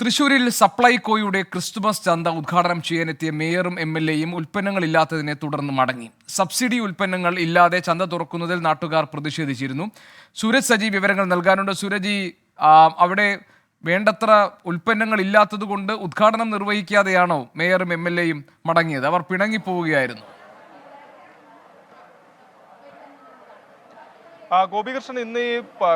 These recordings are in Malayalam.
തൃശൂരിൽ സപ്ലൈകോയുടെ ക്രിസ്തുമസ് ചന്ത ഉദ്ഘാടനം ചെയ്യാനെത്തിയ മേയറും എം എൽ എയും ഉൽപ്പന്നങ്ങളില്ലാത്തതിനെ തുടർന്ന് മടങ്ങി. സബ്സിഡി ഉൽപ്പന്നങ്ങൾ ഇല്ലാതെ ചന്ത തുറക്കുന്നതിൽ നാട്ടുകാർ പ്രതിഷേധിച്ചിരുന്നു. സൂരജ് സജി വിവരങ്ങൾ നൽകാനുണ്ട്. സൂരജി അവിടെ വേണ്ടത്ര ഉൽപ്പന്നങ്ങൾ ഇല്ലാത്തതുകൊണ്ട് ഉദ്ഘാടനം നിർവഹിക്കാതെയാണോ മേയറും എം എൽ എയും മടങ്ങിയത്? അവർ പിണങ്ങിപ്പോവുകയായിരുന്നു. ഗോപികൃഷ്ണൻ ഇന്ന് ഈ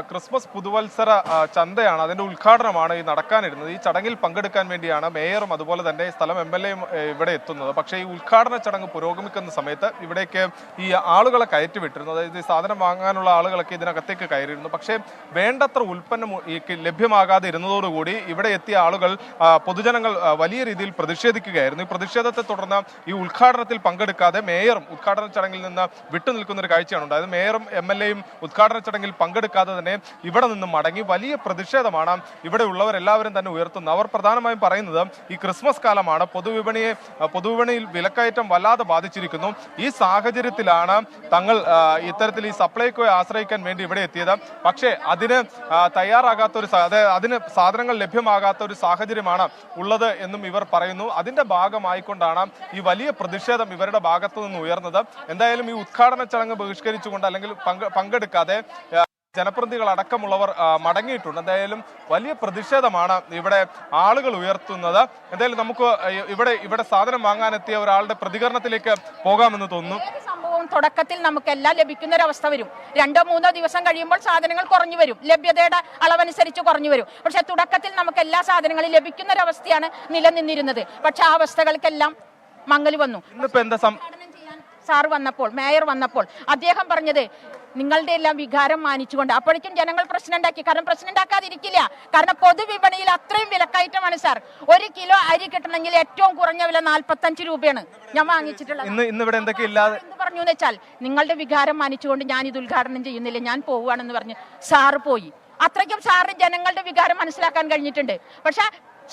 ക്രിസ്മസ് പുതുവത്സര ചന്തയാണ് അതിന്റെ ഉദ്ഘാടനമാണ് ഈ നടക്കാനിരുന്നത്. ഈ ചടങ്ങിൽ പങ്കെടുക്കാൻ വേണ്ടിയാണ് മേയറും അതുപോലെ തന്നെ സ്ഥലം എം എൽ എയും ഇവിടെ എത്തുന്നത്. പക്ഷേ ഈ ഉദ്ഘാടന ചടങ്ങ് പുരോഗമിക്കുന്ന സമയത്ത് ഇവിടേക്ക് ഈ ആളുകളെ കയറ്റി കയറ്റിവിട്ടിരുന്നു അതായത് ഈ സാധനം വാങ്ങാനുള്ള ആളുകളൊക്കെ ഇതിനകത്തേക്ക് കയറിയിരുന്നു. പക്ഷേ വേണ്ടത്ര ഉൽപ്പന്നം ലഭ്യമാകാതെ ഇരുന്നതോടുകൂടി ഇവിടെ എത്തിയ ആളുകൾ പൊതുജനങ്ങൾ വലിയ രീതിയിൽ പ്രതിഷേധിക്കുകയായിരുന്നു. ഈ പ്രതിഷേധത്തെ തുടർന്ന് ഈ ഉദ്ഘാടനത്തിൽ പങ്കെടുക്കാതെ മേയറും ഉദ്ഘാടന ചടങ്ങിൽ നിന്ന് വിട്ടുനിൽക്കുന്ന ഒരു കാഴ്ചയാണ് ഉണ്ടായത്. മേയറും എം എൽ എയും ഉദ്ഘാടന ചടങ്ങിൽ പങ്കെടുക്കാതെ തന്നെ ഇവിടെ നിന്ന് മടങ്ങി വലിയ പ്രതിഷേധമാണ് ഇവിടെ ഉള്ളവരെല്ലാവരും തന്നെ ഉയർത്തുന്നത്. അവർ പ്രധാനമായും പറയുന്നത് ഈ ക്രിസ്മസ് കാലമാണ് പൊതുവിപണിയെ പൊതുവിപണിയിൽ വിലക്കയറ്റം വല്ലാതെ ബാധിച്ചിരിക്കുന്നു. ഈ സാഹചര്യത്തിലാണ് തങ്ങൾ ഇത്തരത്തിൽ ഈ സപ്ലൈകോയെ ആശ്രയിക്കാൻ വേണ്ടി ഇവിടെ എത്തിയത്. പക്ഷേ അതിന് തയ്യാറാകാത്ത ഒരു അതായത് അതിന് സാധനങ്ങൾ ലഭ്യമാകാത്ത ഒരു സാഹചര്യമാണ് ഉള്ളത് എന്നും ഇവർ പറയുന്നു. അതിന്റെ ഭാഗമായിക്കൊണ്ടാണ് ഈ വലിയ പ്രതിഷേധം ഇവരുടെ ഭാഗത്തു നിന്ന് ഉയർന്നത്. എന്തായാലും ഈ ഉദ്ഘാടന ചടങ്ങ് ബഹിഷ്കരിച്ചുകൊണ്ട് അല്ലെങ്കിൽ പങ്കെ- പങ്കെടുക്കാതെ ആ, ജനപ്രതിനിധികൾ അടക്കമുള്ളവർ മടങ്ങിയിട്ടുണ്ട്. എന്തായാലും വലിയ പ്രതിഷേധമാണ് ഇവിടെ ആളുകൾ ഉയർത്തുന്നത്. എന്തായാലും നമുക്ക് ഇവിടെ ഇവിടെ സാധനം വാങ്ങാനെത്തിയ ഒരാളുടെ പ്രതികരണത്തിലേക്ക് പോകാമെന്ന് തോന്നുന്നു. ഏത് സംഭവവും തുടക്കത്തിൽ നമുക്കെല്ലാം ലഭിക്കുന്ന ഒരു അവസ്ഥ വരും. രണ്ടോ മൂന്നോ ദിവസം കഴിയുമ്പോൾ സാധനങ്ങൾ കുറഞ്ഞു വരും. ലഭ്യതയുടെ അളവനുസരിച്ച് കുറഞ്ഞു വരും. പക്ഷെ തുടക്കത്തിൽ നമുക്ക് എല്ലാ സാധനങ്ങളും ലഭിക്കുന്ന ഒരു അവസ്ഥയാണ് നിലനിന്നിരുന്നത്. പക്ഷെ ആ അവസ്ഥകൾക്കെല്ലാം മങ്ങൽ വന്നു. ഇന്നിപ്പോ എന്താ സാർ വന്നപ്പോൾ മേയർ വന്നപ്പോൾ അദ്ദേഹം പറഞ്ഞത് നിങ്ങളുടെ എല്ലാം വികാരം മാനിച്ചുകൊണ്ട്. അപ്പോഴേക്കും ജനങ്ങൾ പ്രശ്നം ഉണ്ടാക്കി കാരണം പ്രശ്നം ഉണ്ടാക്കാതിരിക്കില്ല കാരണം പൊതുവിപണിയിൽ അത്രയും വിലക്കയറ്റമാണ് സാർ. ഒരു കിലോ അരി കിട്ടണമെങ്കിൽ ഏറ്റവും കുറഞ്ഞ വില നാൽപ്പത്തഞ്ച് രൂപയാണ്. ഞാൻ വാങ്ങിച്ചിട്ടുള്ളത്. എന്ത് പറഞ്ഞു എന്ന് വെച്ചാൽ നിങ്ങളുടെ വികാരം മാനിച്ചുകൊണ്ട് ഞാൻ ഇത് ഉദ്ഘാടനം ചെയ്യുന്നില്ല. ഞാൻ പോവുകയാണെന്ന് പറഞ്ഞ് സാറ് പോയി. അത്രയ്ക്കും സാറിന് ജനങ്ങളുടെ വികാരം മനസ്സിലാക്കാൻ കഴിഞ്ഞിട്ടുണ്ട്. പക്ഷെ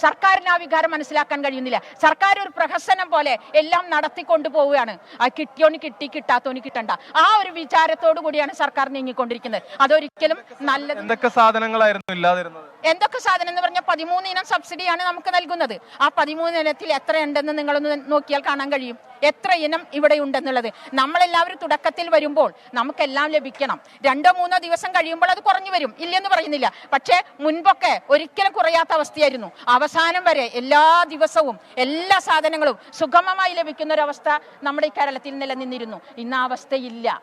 സർക്കാരിന് ആ വികാരം മനസ്സിലാക്കാൻ കഴിയുന്നില്ല. സർക്കാർ ഒരു പ്രഹസനം പോലെ എല്ലാം നടത്തിക്കൊണ്ടു പോവുകയാണ്. ആ കിട്ടിയോന് കിട്ടി കിട്ടാത്തോന് കിട്ടണ്ട. ആ ഒരു വിചാരത്തോടു കൂടിയാണ് സർക്കാർ നീങ്ങിക്കൊണ്ടിരിക്കുന്നത്. അതൊരിക്കലും നല്ലത് എന്തൊക്കെ സാധനങ്ങളായിരുന്നു ഇല്ലാതിരുന്നത്? എന്തൊക്കെ സാധനം എന്ന് പറഞ്ഞാൽ പതിമൂന്ന് ഇനം സബ്സിഡിയാണ് നമുക്ക് നൽകുന്നത്. ആ പതിമൂന്ന് ഇനത്തിൽ എത്ര ഉണ്ടെന്ന് നിങ്ങളൊന്ന് നോക്കിയാൽ കാണാൻ കഴിയും. എത്ര ഇനം ഇവിടെ ഉണ്ടെന്നുള്ളത്. നമ്മളെല്ലാവരും തുടക്കത്തിൽ വരുമ്പോൾ നമുക്കെല്ലാം ലഭിക്കണം. രണ്ടോ മൂന്നോ ദിവസം കഴിയുമ്പോൾ അത് കുറഞ്ഞു വരും. ഇല്ലെന്ന് പറയുന്നില്ല. പക്ഷേ മുൻപൊക്കെ ഒരിക്കലും കുറയാത്ത അവസ്ഥയായിരുന്നു. അവസാനം വരെ എല്ലാ ദിവസവും എല്ലാ സാധനങ്ങളും സുഗമമായി ലഭിക്കുന്ന ഒരവസ്ഥ നമ്മുടെ ഈ കേരളത്തിൽ നിലനിന്നിരുന്നു. ഇന്ന് അവസ്ഥയില്ല.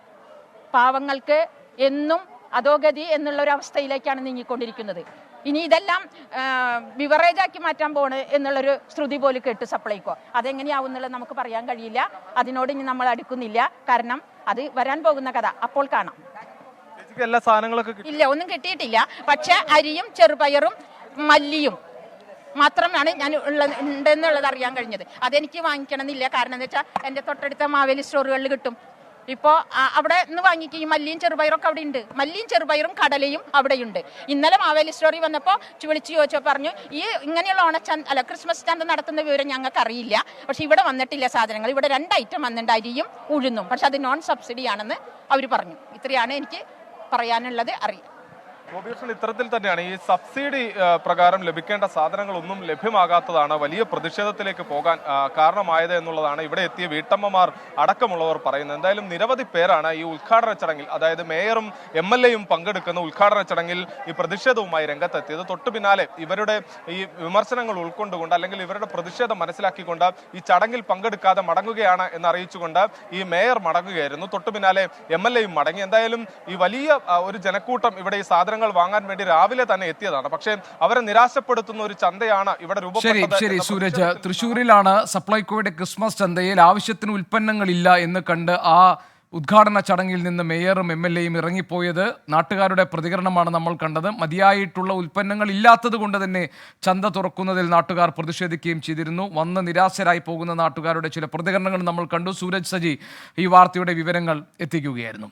പാവങ്ങൾക്ക് എന്നും അധോഗതി എന്നുള്ള ഒരു അവസ്ഥയിലേക്കാണ് നീങ്ങിക്കൊണ്ടിരിക്കുന്നത്. ഇനി ഇതെല്ലാം ബിവറേജാക്കി മാറ്റാൻ പോണ് എന്നുള്ളൊരു ശ്രുതി പോലും കേട്ട് സപ്ലൈക്കോ അതെങ്ങനെയാവും എന്നുള്ളത് നമുക്ക് പറയാൻ കഴിയില്ല. അതിനോട് ഇനി നമ്മൾ അടുക്കുന്നില്ല. കാരണം അത് വരാൻ പോകുന്ന കഥ. അപ്പോൾ കാണാം. എല്ലാ സാധനങ്ങളൊക്കെ ഇല്ല ഒന്നും കിട്ടിയിട്ടില്ല. പക്ഷെ അരിയും ചെറുപയറും മല്ലിയും മാത്രമാണ് ഞാൻ ഉള്ളത് ഉണ്ടെന്നുള്ളത് അറിയാൻ കഴിഞ്ഞത്. അതെനിക്ക് വാങ്ങിക്കണമെന്നില്ല. കാരണം എന്താ വെച്ചാൽ എന്റെ തൊട്ടടുത്ത മാവേലി സ്റ്റോറുകളിൽ കിട്ടും. ഇപ്പോൾ അവിടെ നിന്ന് വാങ്ങിക്കും ഈ മല്ലിയും ചെറുപയറൊക്കെ അവിടെ ഉണ്ട്. മല്ലിയും ചെറുപയറും കടലയും അവിടെയുണ്ട്. ഇന്നലെ മാവേലി സ്റ്റോറി വന്നപ്പോൾ വിളിച്ച് ചോദിച്ചോ പറഞ്ഞു ഈ ഇങ്ങനെയുള്ള ഓണച്ചന്ത അല്ല ക്രിസ്മസ് ചന്ത നടത്തുന്ന വിവരം ഞങ്ങൾക്ക് അറിയില്ല. പക്ഷെ ഇവിടെ വന്നിട്ടില്ല സാധനങ്ങൾ. ഇവിടെ രണ്ട് ഐറ്റം വന്നിട്ടുണ്ട് അരിയും ഉഴുന്നും. പക്ഷെ അത് നോൺ സബ്സിഡി ആണെന്ന് അവർ പറഞ്ഞു. ഇത്രയാണ് എനിക്ക് പറയാനുള്ളത് അറിയാം. ഗോപികൃഷ്ണൻ ഇത്തരത്തിൽ തന്നെയാണ് ഈ സബ്സിഡി പ്രകാരം ലഭിക്കേണ്ട സാധനങ്ങൾ ഒന്നും ലഭ്യമാകാത്തതാണ് വലിയ പ്രതിഷേധത്തിലേക്ക് പോകാൻ കാരണമായത് എന്നുള്ളതാണ് ഇവിടെ എത്തിയ വീട്ടമ്മമാർ അടക്കമുള്ളവർ പറയുന്നത്. എന്തായാലും നിരവധി പേരാണ് ഈ ഉദ്ഘാടന ചടങ്ങിൽ അതായത് മേയറും എം എൽ എയും പങ്കെടുക്കുന്ന ഉദ്ഘാടന ചടങ്ങിൽ ഈ പ്രതിഷേധവുമായി രംഗത്തെത്തിയത്. തൊട്ടു പിന്നാലെ ഇവരുടെ ഈ വിമർശനങ്ങൾ ഉൾക്കൊണ്ടുകൊണ്ട് അല്ലെങ്കിൽ ഇവരുടെ പ്രതിഷേധം മനസ്സിലാക്കിക്കൊണ്ട് ഈ ചടങ്ങിൽ പങ്കെടുക്കാതെ മടങ്ങുകയാണ് എന്ന് അറിയിച്ചുകൊണ്ട് ഈ മേയർ മടങ്ങുകയായിരുന്നു. തൊട്ടു പിന്നാലെ എം എൽ എയും മടങ്ങി. എന്തായാലും ഈ വലിയ ഒരു ജനക്കൂട്ടം ഇവിടെ ഈ സാധനങ്ങൾ വാങ്ങാൻ വേണ്ടി രാവിലെ തന്നെ എത്തിയതാണ്. പക്ഷേ അവരെ നിരാശപ്പെടുത്തുന്ന ഒരു ചന്തയാണ് ഇവിടെ ശരി ശരി സൂരജ്. തൃശ്ശൂരിലാണ് സപ്ലൈകോയുടെ ക്രിസ്മസ് ചന്തയിൽ ആവശ്യത്തിന് ഉൽപ്പന്നങ്ങൾ ഇല്ല എന്ന് കണ്ട് ആ ഉദ്ഘാടന ചടങ്ങിൽ നിന്ന് മേയറും എം എൽ എയും ഇറങ്ങിപ്പോയത് നാട്ടുകാരുടെ പ്രതികരണമാണ് നമ്മൾ കണ്ടത്. മതിയായിട്ടുള്ള ഉൽപ്പന്നങ്ങൾ ഇല്ലാത്തത് കൊണ്ട് തന്നെ ചന്ത തുറക്കുന്നതിൽ നാട്ടുകാർ പ്രതിഷേധിക്കുകയും ചെയ്തിരുന്നു. വന്ന് നിരാശരായി പോകുന്ന നാട്ടുകാരുടെ ചില പ്രതികരണങ്ങൾ നമ്മൾ കണ്ടു. സൂരജ് സജി ഈ വാർത്തയുടെ വിവരങ്ങൾ എത്തിക്കുകയായിരുന്നു.